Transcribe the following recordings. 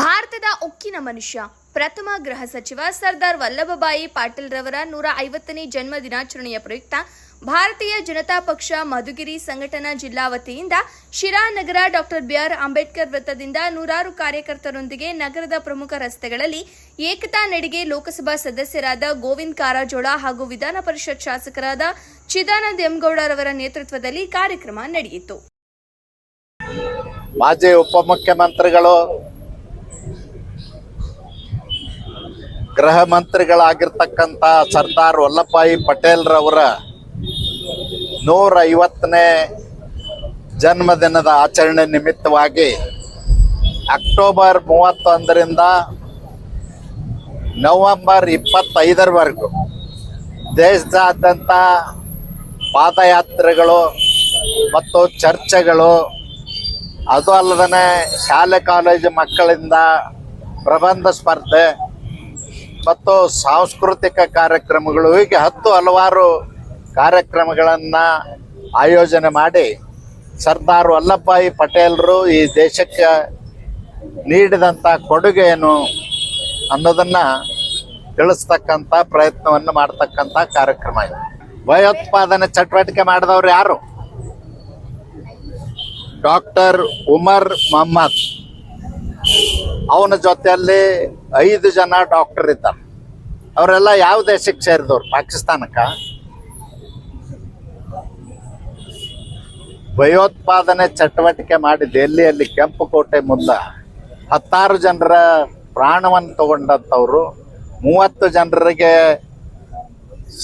ಭಾರತದ ಉಕ್ಕಿನ ಮನುಷ್ಯ. ಪ್ರಥಮ ಗೃಹ ಸಚಿವ ಸರ್ದಾರ್ ವಲ್ಲಭಭಾಯಿ ಪಾಟೀಲ್ ರವರ ನೂರ ಐವತ್ತನೇ ಜನ್ಮ ದಿನಾಚರಣೆಯ ಪ್ರಯುಕ್ತ ಭಾರತೀಯ ಜನತಾ ಪಕ್ಷ ಮಧುಗಿರಿ ಸಂಘಟನಾ ಜಿಲ್ಲಾ ವತಿಯಿಂದ ಶಿರಾ ಡಾಕ್ಟರ್ ಬಿಆರ್ ಅಂಬೇಡ್ಕರ್ ವೃತ್ತದಿಂದ ನೂರಾರು ಕಾರ್ಯಕರ್ತರೊಂದಿಗೆ ನಗರದ ಪ್ರಮುಖ ರಸ್ತೆಗಳಲ್ಲಿ ಏಕತಾ ನಡಿಗೆ ಲೋಕಸಭಾ ಸದಸ್ಯರಾದ ಗೋವಿಂದ್ ಕಾರಜೋಳ ಹಾಗೂ ವಿಧಾನ ಪರಿಷತ್ ಶಾಸಕರಾದ ಚಿದಾನಂದ ಎಂಗೌಡರವರ ನೇತೃತ್ವದಲ್ಲಿ ಕಾರ್ಯಕ್ರಮ ನಡೆಯಿತು. ಮಾಜಿ ಉಪಮುಖ್ಯಮಂತ್ರಿಗಳು ಗೃಹ ಮಂತ್ರಿಗಳಾಗಿರ್ತಕ್ಕಂಥ ಸರ್ದಾರ್ ವಲ್ಲಭಾಯಿ ಪಟೇಲ್ರವರ ನೂರ ಐವತ್ತನೇ ಜನ್ಮದಿನದ ಆಚರಣೆ ನಿಮಿತ್ತವಾಗಿ ಅಕ್ಟೋಬರ್ ಮೂವತ್ತೊಂದರಿಂದ ನವಂಬರ್ ಇಪ್ಪತ್ತೈದರವರೆಗೂ ದೇಶದಾದ್ಯಂತ ಪಾದಯಾತ್ರೆಗಳು ಮತ್ತು ಚರ್ಚೆಗಳು ಅದು ಅಲ್ಲದೇ ಶಾಲೆ ಕಾಲೇಜು ಮಕ್ಕಳಿಂದ ಪ್ರಬಂಧ ಸ್ಪರ್ಧೆ ಮತ್ತು ಸಾಂಸ್ಕೃತಿಕ ಕಾರ್ಯಕ್ರಮಗಳು ಹೀಗೆ ಹತ್ತು ಹಲವಾರು ಕಾರ್ಯಕ್ರಮಗಳನ್ನು ಆಯೋಜನೆ ಮಾಡಿ ಸರ್ದಾರ್ ವಲ್ಲಭಭಾಯಿ ಪಟೇಲರು ಈ ದೇಶಕ್ಕೆ ನೀಡಿದಂಥ ಕೊಡುಗೆ ಏನು ಅನ್ನೋದನ್ನು ತಿಳಿಸ್ತಕ್ಕಂಥ ಪ್ರಯತ್ನವನ್ನು ಮಾಡ್ತಕ್ಕಂಥ ಕಾರ್ಯಕ್ರಮ ಇದು. ಭಯೋತ್ಪಾದನೆ ಚಟುವಟಿಕೆ ಮಾಡಿದವರು ಯಾರು? ಡಾಕ್ಟರ್ ಉಮರ್ ಮೊಹಮ್ಮದ್. ಅವನ ಜೊತೆಯಲ್ಲಿ ಐದು ಜನ ಡಾಕ್ಟರ್ ಇದ್ದಾರೆ. ಅವರೆಲ್ಲ ಯಾವ ದೇಶಕ್ಕೆ ಸೇರಿದವ್ರು ಪಾಕಿಸ್ತಾನಕ್ಕ. ಭಯೋತ್ಪಾದನೆ ಚಟುವಟಿಕೆ ಮಾಡಿ ದೆಹಲಿಯಲ್ಲಿ ಕೆಂಪು ಕೋಟೆ ಮುದ್ದ ಹತ್ತಾರು ಜನರ ಪ್ರಾಣವನ್ನು ತಗೊಂಡಂಥವ್ರು, ಮೂವತ್ತು ಜನರಿಗೆ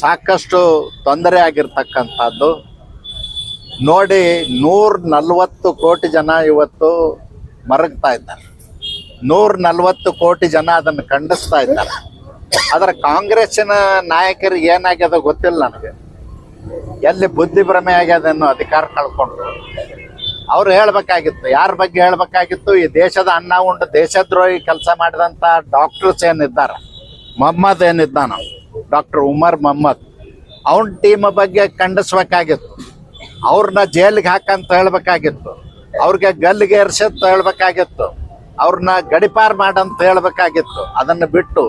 ಸಾಕಷ್ಟು ತೊಂದರೆ ಆಗಿರ್ತಕ್ಕಂಥದ್ದು. ನೋಡಿ ನೂರ ನಲ್ವತ್ತು ಕೋಟಿ ಜನ ಇವತ್ತು ಮರಗ್ತಾ ಇದ್ದಾರೆ. ನೂರ ನಲ್ವತ್ತು ಕೋಟಿ ಜನ ಅದನ್ನು ಖಂಡಿಸ್ತಾ ಇದ್ದಾರೆ. ಆದ್ರೆ ಕಾಂಗ್ರೆಸ್ಸಿನ ನಾಯಕರಿಗೆ ಏನಾಗ್ಯದ ಗೊತ್ತಿಲ್ಲ ನನಗೆ. ಎಲ್ಲಿ ಬುದ್ಧಿ ಭ್ರಮೆ ಅನ್ನೋ ಅಧಿಕಾರ ಕಳ್ಕೊಂಡ್ರು. ಅವ್ರು ಹೇಳ್ಬೇಕಾಗಿತ್ತು, ಯಾರ ಬಗ್ಗೆ ಹೇಳ್ಬೇಕಾಗಿತ್ತು, ಈ ದೇಶದ ಅನ್ನ ಉಂಡು ದೇಶದ್ರೋಹಿ ಕೆಲಸ ಮಾಡಿದಂಥ ಡಾಕ್ಟರ್ಸ್ ಏನಿದ್ದಾರೆ, ಮೊಹಮ್ಮದ್ ಏನಿದ್ದಾನ, ಡಾಕ್ಟರ್ ಉಮರ್ ಮೊಹಮ್ಮದ್, ಅವನ ಟೀಮ್ ಬಗ್ಗೆ ಖಂಡಿಸ್ಬೇಕಾಗಿತ್ತು. ಅವ್ರನ್ನ ಜೈಲಿಗೆ ಹಾಕಂತ ಹೇಳ್ಬೇಕಾಗಿತ್ತು. ಅವ್ರಿಗೆ ಗಲ್ಲಿಗೆ ಏರ್ಸಂತ ಹೇಳ್ಬೇಕಾಗಿತ್ತು. ಅವ್ರನ್ನ ಗಡಿಪಾರ್ ಮಾಡಂತ ಹೇಳ್ಬೇಕಾಗಿತ್ತು. ಅದನ್ನು ಬಿಟ್ಟು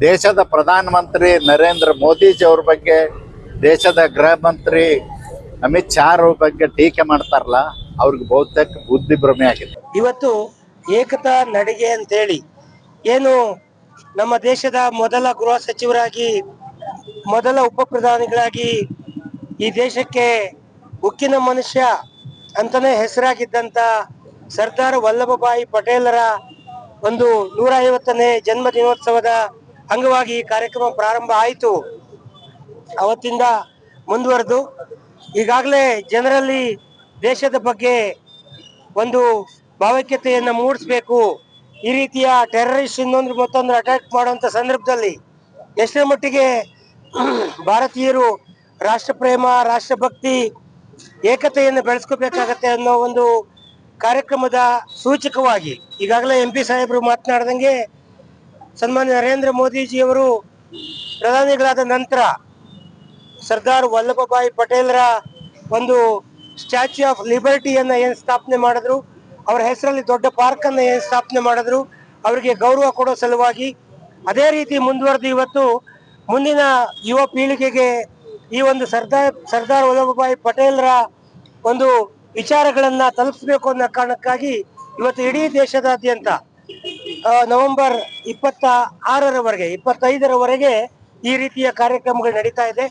ದೇಶದ ಪ್ರಧಾನಮಂತ್ರಿ ನರೇಂದ್ರ ಮೋದಿಜಿ ಅವ್ರ ಬಗ್ಗೆ, ದೇಶದ ಗೃಹ ಮಂತ್ರಿ ಅಮಿತ್ ಶಾ ಅವ್ರ ಬಗ್ಗೆ ಟೀಕೆ ಮಾಡ್ತಾರಲ್ಲ, ಅವ್ರಿಗೆ ಬಹುತೇಕ ಬುದ್ಧಿ ಭ್ರಮೆ ಆಗಿದೆ. ಇವತ್ತು ಏಕತಾ ನಡಿಗೆ ಅಂತೇಳಿ ಏನು ನಮ್ಮ ದೇಶದ ಮೊದಲ ಗೃಹ ಸಚಿವರಾಗಿ, ಮೊದಲ ಉಪ ಪ್ರಧಾನಿಗಳಾಗಿ ಈ ದೇಶಕ್ಕೆ ಉಕ್ಕಿನ ಮನುಷ್ಯ ಅಂತಾನೆ ಹೆಸರಾಗಿದ್ದಂತ ಸರ್ದಾರ್ ವಲ್ಲಭಭಾಯಿ ಪಟೇಲರ ಒಂದು ನೂರ ಐವತ್ತನೇ ಜನ್ಮ ದಿನೋತ್ಸವದ ಅಂಗವಾಗಿ ಈ ಕಾರ್ಯಕ್ರಮ ಪ್ರಾರಂಭ ಆಯಿತು. ಅವತ್ತಿಂದ ಮುಂದುವರೆದು ಈಗಾಗಲೇ ಜನರಲ್ಲಿ ದೇಶದ ಬಗ್ಗೆ ಒಂದು ಭಾವೈಕ್ಯತೆಯನ್ನು ಮೂಡಿಸ್ಬೇಕು. ಈ ರೀತಿಯ ಟೆರರಿಸ್ಟ್ ಇನ್ನೊಂದು ಮತ್ತೊಂದು ಅಟ್ಯಾಕ್ ಮಾಡುವಂಥ ಸಂದರ್ಭದಲ್ಲಿ ಎಷ್ಟರ ಮಟ್ಟಿಗೆ ಭಾರತೀಯರು ರಾಷ್ಟ್ರಪ್ರೇಮ, ರಾಷ್ಟ್ರಭಕ್ತಿ ಏಕತೆಯನ್ನು ಬೆಳೆಸ್ಕೋಬೇಕಾಗತ್ತೆ ಅನ್ನೋ ಒಂದು ಕಾರ್ಯಕ್ರಮದ ಸೂಚಕವಾಗಿ ಈಗಾಗಲೇ ಎಂ ಪಿ ಸಾಹೇಬರು ಮಾತನಾಡ್ದಂಗೆ ಸನ್ಮಾನ್ಯ ನರೇಂದ್ರ ಮೋದಿಜಿಯವರು ಪ್ರಧಾನಿಗಳಾದ ನಂತರ ಸರ್ದಾರ್ ವಲ್ಲಭಭಾಯಿ ಪಟೇಲ್ರ ಒಂದು ಸ್ಟ್ಯಾಚ್ಯೂ ಆಫ್ ಲಿಬರ್ಟಿಯನ್ನು ಏನು ಸ್ಥಾಪನೆ ಮಾಡಿದ್ರು, ಅವರ ಹೆಸರಲ್ಲಿ ದೊಡ್ಡ ಪಾರ್ಕನ್ನು ಏನು ಸ್ಥಾಪನೆ ಮಾಡಿದ್ರು, ಅವರಿಗೆ ಗೌರವ ಕೊಡೋ ಸಲುವಾಗಿ ಅದೇ ರೀತಿ ಮುಂದುವರೆದು ಇವತ್ತು ಮುಂದಿನ ಯುವ ಪೀಳಿಗೆಗೆ ಈ ಒಂದು ಸರ್ದಾರ್ ಸರ್ದಾರ್ ವಲ್ಲಭಭಾಯಿ ಪಟೇಲ್ರ ಒಂದು ವಿಚಾರಗಳನ್ನ ತಲುಪಿಸಬೇಕು ಅನ್ನೋ ಕಾರಣಕ್ಕಾಗಿ ಇವತ್ತು ಇಡೀ ದೇಶದಾದ್ಯಂತ ನವೆಂಬರ್ ಇಪ್ಪತ್ತ ಆರರವರೆಗೆ, ಇಪ್ಪತ್ತೈದರವರೆಗೆ ಈ ರೀತಿಯ ಕಾರ್ಯಕ್ರಮಗಳು ನಡೀತಾ ಇದೆ.